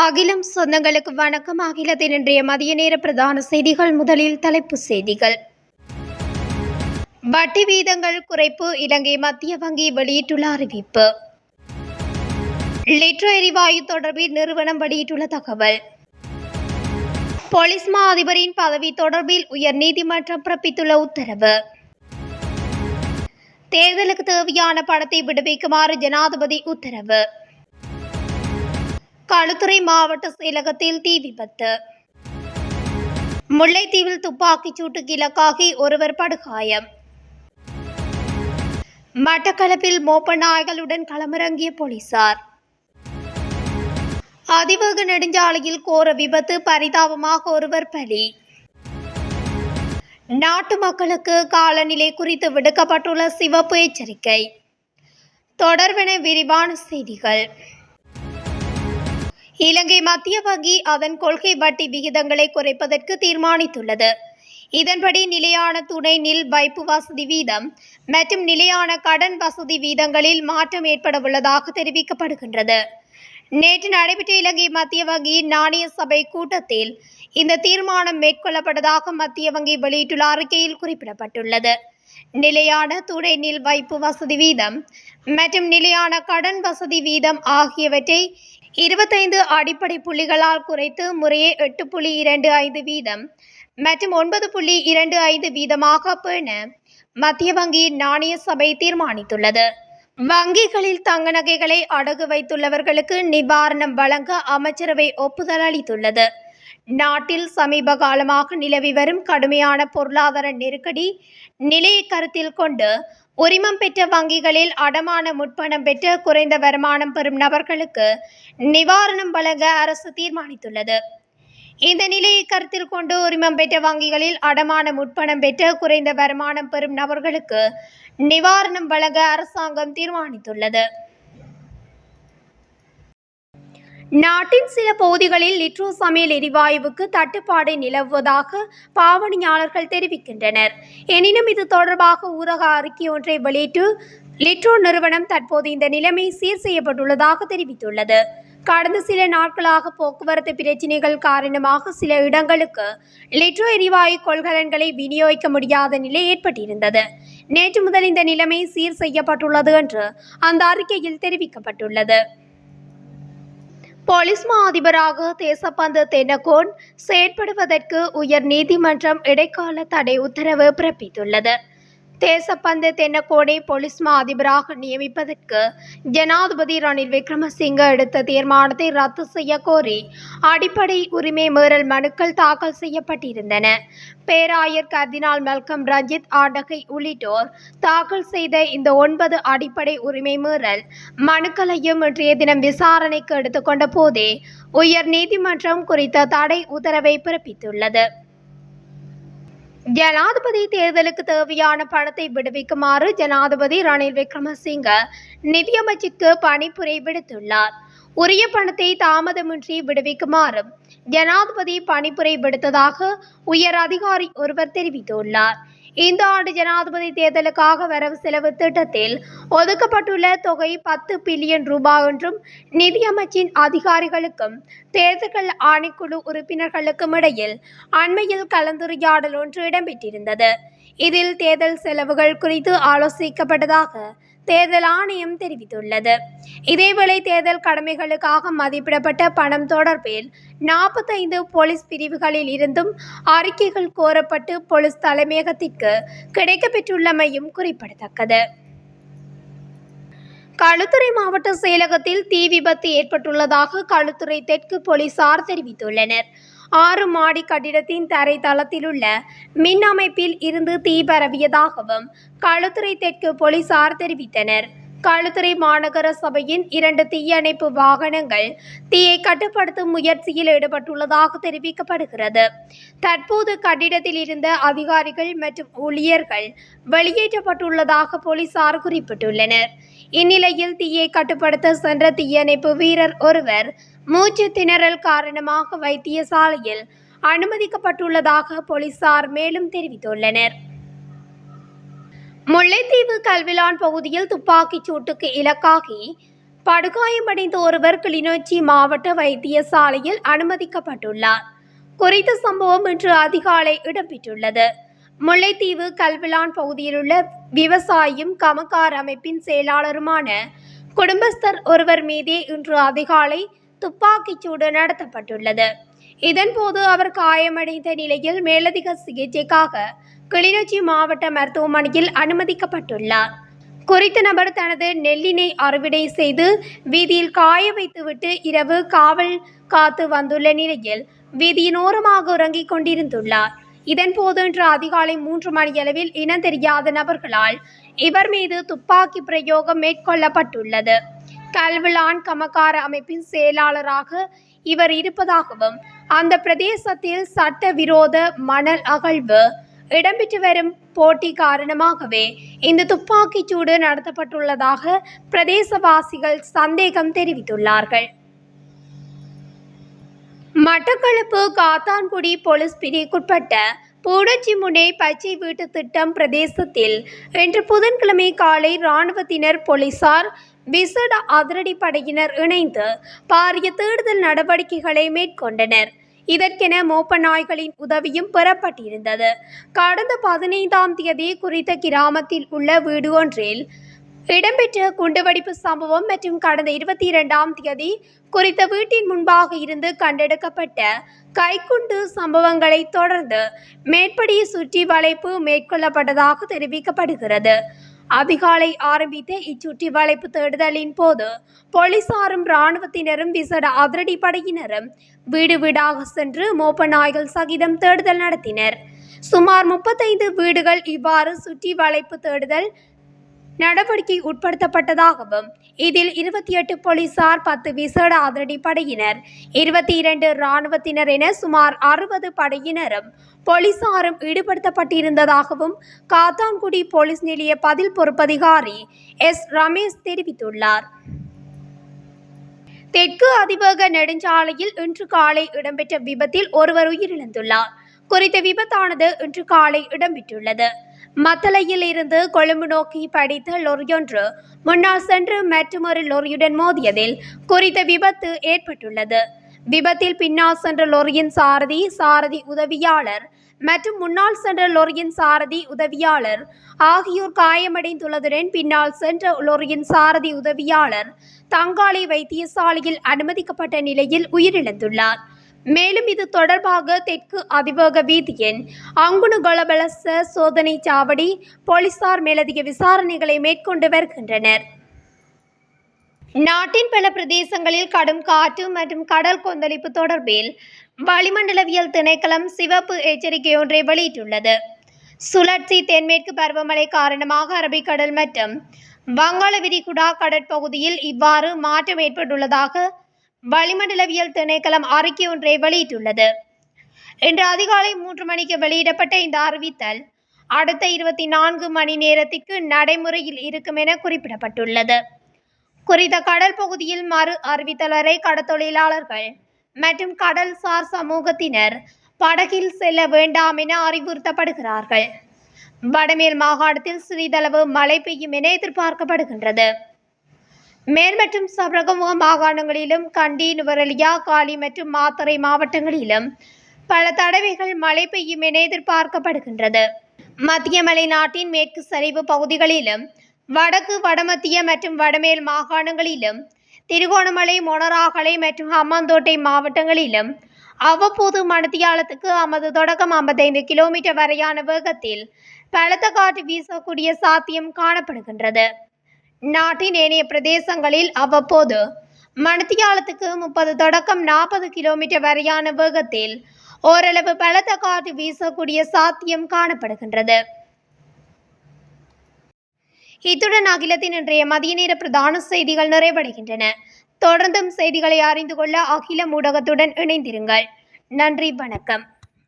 அகிலம் சொந்தங்களுக்கு வணக்கம். அகிலத்தின் இன்றைய மதிய நேர பிரதான செய்திகள். முதலில் தலைப்புச் செய்திகள். வட்டி வீதங்கள் குறைப்பு. இலங்கை மத்திய வங்கி வெளியிட்டுள்ள அறிவிப்பு. லிட்ரோ எரிவாயு தொடர்பில் நிறுவனம் வெளியிட்டுள்ள தகவல். போலீஸ் மா அதிபரின் பதவி தொடர்பில் உயர் நீதிமன்றம் பிறப்பித்துள்ள உத்தரவு. தேர்தலுக்கு தேவையான பணத்தை விடுவிக்குமாறு ஜனாதிபதி உத்தரவு. களுத்துறை மாவட்ட செயலகத்தில் தீ விபத்து. முல்லைத்தீவில் துப்பாக்கிச் சூட்டுக்கு இலக்காகி ஒருவர் படுகாயம். மட்டக்களப்பில் மோப்ப நாய்களுடன் களமிறங்கிய போலீசார். அதிவேக நெடுஞ்சாலையில் கோர விபத்து பரிதாபமாக ஒருவர் பலி. நாட்டு மக்களுக்கு காலநிலை குறித்து விடுக்கப்பட்டுள்ள சிவப்பு எச்சரிக்கை. தொடர்பென விரிவான செய்திகள். இலங்கை மத்திய வங்கி அதன் கொள்கை வட்டி விகிதங்களை குறைப்பதற்கு தீர்மானித்துள்ளது. இதன்படி நிலையான துணை நில் வைப்பு வசதி வீதம் மற்றும் நிலையான கடன் வசதி வீதங்களில் மாற்றம் ஏற்பட உள்ளதாக தெரிவிக்கப்படுகின்றது. நேற்று நடைபெற்ற இலங்கை மத்திய வங்கியின் நாணய சபை கூட்டத்தில் இந்த தீர்மானம் மேற்கொள்ளப்பட்டதாக மத்திய வங்கி வெளியிட்டுள்ள அறிக்கையில் குறிப்பிடப்பட்டுள்ளது. நிலையான துணை நில் வைப்பு வசதி வீதம் மற்றும் நிலையான கடன் வசதி வீதம் ஆகியவற்றை இருபத்தைந்து அடிப்படை புள்ளிகளால் குறைத்து முறையே எட்டு புள்ளி இரண்டு ஐந்து வீதம் மற்றும் ஒன்பது புள்ளி இரண்டு ஐந்து வீதமாக பேண மத்திய வங்கி நாணய சபை தீர்மானித்துள்ளது. வங்கிகளில் தங்க நகைகளை அடகு வைத்துள்ளவர்களுக்கு நிவாரணம் வழங்க அமைச்சரவை ஒப்புதல் அளித்துள்ளது. நாட்டில் சமீப காலமாக நிலவி வரும் கடுமையான பொருளாதார நெருக்கடி நிலையை கருத்தில் கொண்டு உரிமம் பெற்ற வங்கிகளில் அடமான முற்பணம் பெற்று குறைந்த வருமானம் பெறும் நபர்களுக்கு நிவாரணம் வழங்க அரசு தீர்மானித்துள்ளது. இந்த நிலையை கருத்தில் கொண்டு உரிமம் பெற்ற வங்கிகளில் அடமான முற்பணம் பெற்று குறைந்த வருமானம் பெறும் நபர்களுக்கு நிவாரணம் வழங்க அரசாங்கம் தீர்மானித்துள்ளது. நாட்டின் சில பகுதிகளில் லிட்ரோ சமையல் எரிவாயுவுக்கு தட்டுப்பாடு நிலவுவதாக பாவனையாளர்கள் தெரிவிக்கின்றனர். எனினும் இது தொடர்பாக ஊரக அறிக்கை ஒன்றை வெளியிட்டு லிட்ரோ நிறுவனம் தற்போது இந்த நிலைமை சீர் செய்யப்பட்டுள்ளதாக தெரிவித்துள்ளது. கடந்த சில நாட்களாக போக்குவரத்து பிரச்சினைகள் காரணமாக சில இடங்களுக்கு லிட்ரோ எரிவாயு கொள்கலன்களை விநியோகிக்க முடியாத நிலை ஏற்பட்டிருந்தது. நேற்று முதல் இந்த நிலைமை சீர் செய்யப்பட்டுள்ளது என்று அந்த அறிக்கையில் தெரிவிக்கப்பட்டுள்ளது. போலீஸ் மா அதிபராக தேசப்பந்து தென்னகோன் செயற்படுவதற்கு உயர் நீதிமன்றம் இடைக்கால தடை உத்தரவு பிறப்பித்துள்ளது. தேசப்பந்து தென்னக்கோடை போலீஸ் மா அதிபராக நியமிப்பதற்கு ஜனாதிபதி ரணில் விக்ரமசிங்க எடுத்த தீர்மானத்தை ரத்து செய்ய கோரி அடிப்படை உரிமை மீறல் மனுக்கள் தாக்கல் செய்யப்பட்டிருந்தன. பேராயர் கர்தினால் மல்கம் ரஞ்சித் ஆடகை உள்ளிட்டோர் தாக்கல் செய்த இந்த ஒன்பது அடிப்படை உரிமை மீறல் மனுக்களையும் இன்றைய தினம் விசாரணைக்கு எடுத்துக்கொண்ட போதே உயர் நீதிமன்றம் குறித்த தடை உத்தரவை பிறப்பித்துள்ளது. ஜனாதிபதி தேர்தலுக்கு தேவையான பணத்தை விடுவிக்குமாறு ஜனாதிபதி ரணில் விக்ரமசிங்க நிதியமைச்சுக்கு பணிப்புரை விடுத்துள்ளார். உரிய பணத்தை தாமதமின்றி விடுவிக்குமாறும் ஜனாதிபதி பணிப்புரை விடுத்ததாக உயர் அதிகாரி ஒருவர் தெரிவித்துள்ளார். இந்த ஆண்டு ஜனாதிபதி தேர்தலுக்காக வரவு செலவு திட்டத்தில் ஒதுக்கப்பட்டுள்ள தொகை பத்து பில்லியன் ரூபாய் என்றும் நிதியமைச்சின் அதிகாரிகளுக்கும் தேர்தல்கள் ஆணைக்குழு உறுப்பினர்களுக்கும் இடையில் அண்மையில் கலந்துரையாடல் ஒன்று இடம்பெற்றிருந்தது. இதில் தேர்தல் செலவுகள் குறித்து ஆலோசிக்கப்பட்டதாக தேர்தல் ஆணையம் தெரிவித்துள்ளது. இதேவேளை தேர்தல் கடமைகளுக்காக மதிப்பிடப்பட்ட பணம் தொடர்பில் நாற்பத்தைந்து போலீஸ் பிரிவுகளில் இருந்தும் அறிக்கைகள் கோரப்பட்டு போலீஸ் தலைமையகத்திற்கு கிடைக்கப்பெற்றுள்ளமையும் குறிப்பிடத்தக்கது. களுத்துறை மாவட்ட செயலகத்தில் தீ விபத்து ஏற்பட்டுள்ளதாக களுத்துறை தெற்கு போலீசார் தெரிவித்துள்ளனர். ஆறு மாடி கட்டிடத்தின் தரை தளத்திலுள்ள மின் அமைப்பில் இருந்து தீ பரவியதாகவும் களுத்துறை தெற்கு போலீசார் தெரிவித்தனர். களுத்துறை மாநகர சபையின் இரண்டு தீயணைப்பு வாகனங்கள் தீயை கட்டுப்படுத்தும் முயற்சியில் ஈடுபட்டுள்ளதாக தெரிவிக்கப்படுகிறது. தற்போது கட்டிடத்தில் இருந்த அதிகாரிகள் மற்றும் ஊழியர்கள் வெளியேற்றப்பட்டுள்ளதாக போலீசார் குறிப்பிட்டுள்ளனர். இந்நிலையில் தீயை கட்டுப்படுத்த சென்ற தீயணைப்பு வீரர் ஒருவர் மூச்சு திணறல் காரணமாக வைத்தியசாலையில் அனுமதிக்கப்பட்டுள்ளதாக போலீசார் மேலும் தெரிவித்துள்ளனர். முல்லைத்தீவு கல்விலான் பகுதியில் துப்பாக்கிச் சூட்டுக்கு இலக்காகி படுகாயமடைந்த ஒருவர் கிளிநொச்சி மாவட்ட வைத்தியசாலையில் அனுமதிக்கப்பட்டுள்ளார். குறித்த சம்பவம் இன்று அதிகாலை இடம்பெற்றுள்ளது. முல்லைத்தீவு கல்விலான் பகுதியிலுள்ள விவசாயியும் கமக்கார் அமைப்பின் செயலாளருமான குடும்பஸ்தர் ஒருவர் மீதே இன்று அதிகாலை துப்பாக்கிச்சூடு நடத்தப்பட்டுள்ளது. இதன்போது அவர் காயமடைந்த நிலையில் மேலதிக சிகிச்சைக்காக கிளிநொச்சி மாவட்ட மருத்துவமனையில் அனுமதிக்கப்பட்டுள்ளார். குறித்த நபர் தனது நெல்லினை அறுவடை செய்து வீதியில் காய வைத்துவிட்டு இரவு காவல் காத்து வந்துள்ள நிலையில் வீதியின் ஓரமாக உறங்கிக் கொண்டிருந்துள்ளார். இதன்போது இன்று அதிகாலை மூன்று மணியளவில் இனம் தெரியாத நபர்களால் இவர் மீது துப்பாக்கி பிரயோகம் மேற்கொள்ளப்பட்டுள்ளது. கல்விலான் கமக்கார அமைப்பின் செயலாளராக இவர் இருப்பதாகவும் அந்த பிரதேசத்தில் சட்டவிரோத மணல் அகழ்வு இடம்பெற்று வரும் போட்டி காரணமாகவே இந்த துப்பாக்கிச் சூடு நடத்தப்பட்டுள்ளதாக பிரதேசவாசிகள் சந்தேகம் தெரிவித்துள்ளார்கள். மட்டக்களப்பு காத்தான்குடி போலீஸ் பிரிவுக்குட்பட்ட பூடச்சிமுனை பச்சை வீட்டு திட்டம் பிரதேசத்தில் இன்று புதன்கிழமை காலை இராணுவத்தினர் போலீசார் விசேட அதிரடிப்படையினர் இணைந்து பாரிய தேடுதல் நடவடிக்கைகளை மேற்கொண்டனர். இதற்கென மோப்ப நாய்களின் உதவியும் பெறப்பட்டிருந்தது. கடந்த பதினைந்தாம் தேதி குறித்த கிராமத்தில் உள்ள வீடு ஒன்றில் இடம்பெற்ற குண்டுவெடிப்பு சம்பவம் மற்றும் கடந்த இருபத்தி இரண்டாம் தேதி குறித்த வீட்டின் முன்பாக இருந்து கண்டெடுக்கப்பட்ட கைக்குண்டு சம்பவங்களை தொடர்ந்து மேற்படி சுற்றி வளைப்பு மேற்கொள்ளப்பட்டதாக தெரிவிக்கப்படுகிறது. அதிகாலை ஆரம்பித்த இச்சுற்றி வளைப்பு தேடுதலின் போது போலீசாரும் இராணுவத்தினரும் விசேட அதிரடிப்படையினரும் வீடு வீடாக சென்று மோப்ப நாய்கள் சகிதம் தேடுதல் நடத்தினர். சுமார் முப்பத்தைந்து வீடுகள் இவ்வாறு சுற்றி வளைப்பு தேடுதல் நடவடிக்கை உட்படுத்தப்பட்டதாகவும் இதில் இருபத்தி எட்டு போலீசார் பத்து விசேட அதிரடி படையினர் இருபத்தி இரண்டு இராணுவத்தினர் என சுமார் அறுபது படையினரும் போலீசாரும் ஈடுபடுத்தப்பட்டிருந்ததாகவும் காத்தான்குடி போலீஸ் நிலைய பதில் பொறுப்பதிகாரி எஸ். ரமேஷ் தெரிவித்துள்ளார். தெற்கு அதிவேக நெடுஞ்சாலையில் இன்று காலை இடம்பெற்ற விபத்தில் ஒருவர் உயிரிழந்துள்ளார். குறித்த விபத்தானது இன்று காலை இடம்பெற்றுள்ளது. மத்தளையில் இருந்து கொழும்பு நோக்கி படித்த லொரியொன்று முன்னால் சென்று மற்றொரு லொரியுடன் மோதியதில் குறித்த விபத்து ஏற்பட்டுள்ளது. விபத்தில் பின்னால் சென்ற லொரியின் சாரதி சாரதி உதவியாளர் மற்றும் முன்னால் சென்ற லொரியின் சாரதி உதவியாளர் ஆகியோர் காயமடைந்துள்ளதுடன் பின்னால் சென்ற லொரியின் சாரதி உதவியாளர் தங்காளி வைத்தியசாலையில் அனுமதிக்கப்பட்ட நிலையில் உயிரிழந்துள்ளார். மேலும் இது தொடர்பாக தெற்கு அதிவேக வீதியின் அங்குணுகொலபலச சோதனை சாவடி போலீசார் மேலதிக விசாரணைகளை மேற்கொண்டு வருகின்றனர். நாட்டின் பல பிரதேசங்களில் கடும் காற்று மற்றும் கடல் கொந்தளிப்பு தொடர்பில் வளிமண்டலவியல் திணைக்களம் சிவப்பு எச்சரிக்கை ஒன்றை வெளியிட்டுள்ளது. சுழற்சி தென்மேற்கு பருவமழை காரணமாக அரபிக்கடல் மற்றும் வங்காள விரிகுடா கடற்பகுதியில் இவ்வாறு மாற்றம் ஏற்பட்டுள்ளதாக வளிமண்டலவியல் திணைக்களம் அறிக்கை ஒன்றை வெளியிட்டுள்ளது. இன்று அதிகாலை மூன்று மணிக்கு வெளியிடப்பட்ட இந்த அறிவித்தல் அடுத்த இருபத்தி நான்கு மணி நேரத்திற்கு நடைமுறையில் இருக்கும் என குறிப்பிடப்பட்டுள்ளது. குறித்த கடல் பகுதியில் மறு அறிவித்தல் வரை கடற்தொழிலாளர்கள் மற்றும் கடல்சார் சமூகத்தினர் படகில் செல்ல வேண்டாம் என அறிவுறுத்தப்படுகிறார்கள். வடமேல் மாகாணத்தில் சிறிதளவு மழை பெய்யும் என எதிர்பார்க்கப்படுகின்றது. மேல் மற்றும் சபரகமுக மாகாணங்களிலும் கண்டி நுவரலியா காலி மற்றும் மாத்தறை மாவட்டங்களிலும் பல தடவைகள் மழை பெய்யும் என எதிர்பார்க்கப்படுகின்றது. மத்திய மலைநாட்டின் மேற்கு சரிவு பகுதிகளிலும் வடக்கு வடமத்திய மற்றும் வடமேல் மாகாணங்களிலும் திருகோணமலை மொனராகலை மற்றும் ஹம்மாந்தோட்டை மாவட்டங்களிலும் அவ்வப்போது மணத்தியாலத்துக்கு ஐம்பது தொடக்கம் ஐம்பத்தைந்து கிலோமீட்டர் வரையான வேகத்தில் பலத்த காற்று வீசக்கூடிய சாத்தியம் காணப்படுகின்றது. நாட்டின் ஏனைய பிரதேசங்களில் அவ்வப்போது மணித்தியாலத்துக்கு முப்பது தொடக்கம் நாற்பது கிலோமீட்டர் வரையான வேகத்தில் ஓரளவு பலத்த காற்று வீசக்கூடிய சாத்தியம் காணப்படுகின்றது. இத்துடன் அகிலத்தின் இன்றைய மதிய நேர பிரதான செய்திகள் நிறைவடைகின்றன. தொடர்ந்தும் செய்திகளை அறிந்து கொள்ள அகில ஊடகத்துடன் இணைந்திருங்கள். நன்றி வணக்கம்.